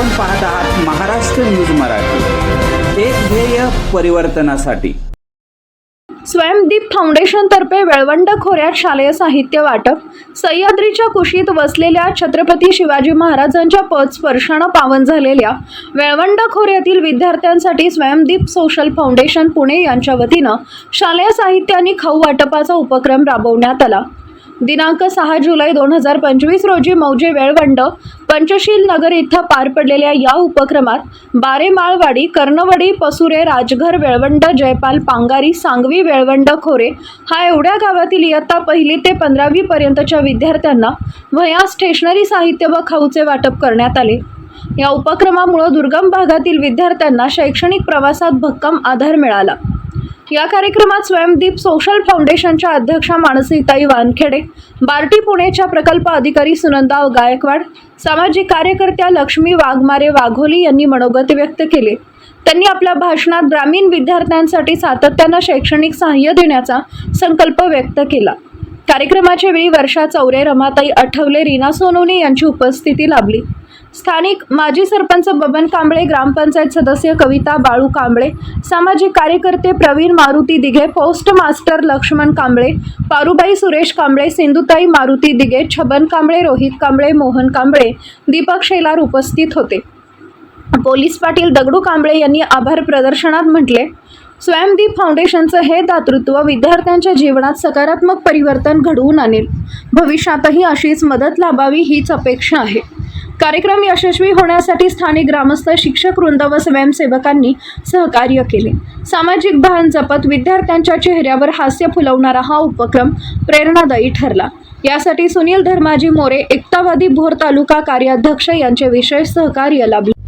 आपण पाहत आहात महाराष्ट्र न्यूज मराठी. एक ध्येय परिवर्तनासाठी. स्वयंदीप फाउंडेशनतर्फे वेळवंड खोऱ्यात शालेय साहित्य वाटप सह्याद्रीच्या कुशीत वसलेल्या छत्रपती शिवाजी महाराजांच्या पद स्पर्शानं पावन झालेल्या वेळवंड खोऱ्यातील विद्यार्थ्यांसाठी स्वयंदीप सोशल फाउंडेशन पुणे यांच्या वतीनं शालेय साहित्य आणि खाऊ वाटपाचा उपक्रम राबवण्यात आला. दिनांक सहा जुलै दोन हजार पंचवीस रोजी मौजे वेळवंड पंचशील नगर इथं पार पडलेल्या या उपक्रमात बारेमाळवाडी कर्णवडी पसुरे राजघर वेळवंड जयपाल पांगारी सांगवी वेळवंड खोरे हा एवढ्या गावातील इयत्ता पहिली ते पंधरावी पर्यंतच्या विद्यार्थ्यांना वया स्टेशनरी साहित्य व खाऊचे वाटप करण्यात आले. या उपक्रमामुळे दुर्गम भागातील विद्यार्थ्यांना शैक्षणिक प्रवासात भक्कम आधार मिळाला. या कार्यक्रमात स्वयंदीप सोशल फाउंडेशनच्या अध्यक्षा मानसीताई वानखेडे बार्टी पुणेच्या प्रकल्प अधिकारी सुनंदा गायकवाड सामाजिक कार्यकर्त्या लक्ष्मी वाघमारे वाघोली यांनी मनोगत व्यक्त केले. त्यांनी आपल्या भाषणात ग्रामीण विद्यार्थ्यांसाठी सातत्यानं शैक्षणिक सहाय्य देण्याचा संकल्प व्यक्त केला. कार्यक्रमाच्या वेळी वर्षा चौरे रमाताई आठवले रीना सोनवणे यांची उपस्थिती लाभली. स्थानिक माजी सरपंच बबन कांबळे ग्रामपंचायत सदस्य कविता बाळू कांबळे सामाजिक कार्यकर्ते प्रवीण मारुती दिघे पोस्ट मास्टर लक्ष्मण कांबळे पारुबाई सुरेश कांबळे सिंधुताई मारुती दिघे छबन कांबळे रोहित कांबळे मोहन कांबळे दीपक शेलार उपस्थित होते. पोलीस पाटील दगडू कांबळे यांनी आभार प्रदर्शनात म्हटले स्वयंदीप फाउंडेशनचं हे दातृत्व विद्यार्थ्यांच्या जीवनात सकारात्मक परिवर्तन घडवून आणेल. भविष्यातही अशीच मदत लाभावी हीच अपेक्षा आहे. कार्यक्रम यशस्वी होण्यासाठी स्थानिक ग्रामस्थ शिक्षक वृंद व स्वयंसेवकांनी सहकार्य केले. सामाजिक भान जपत विद्यार्थ्यांच्या चेहऱ्यावर हास्य फुलवणारा हा उपक्रम प्रेरणादायी ठरला. यासाठी सुनील धर्माजी मोरे एकतावादी भोर तालुका कार्याध्यक्ष यांचे विशेष सहकार्य लाभले.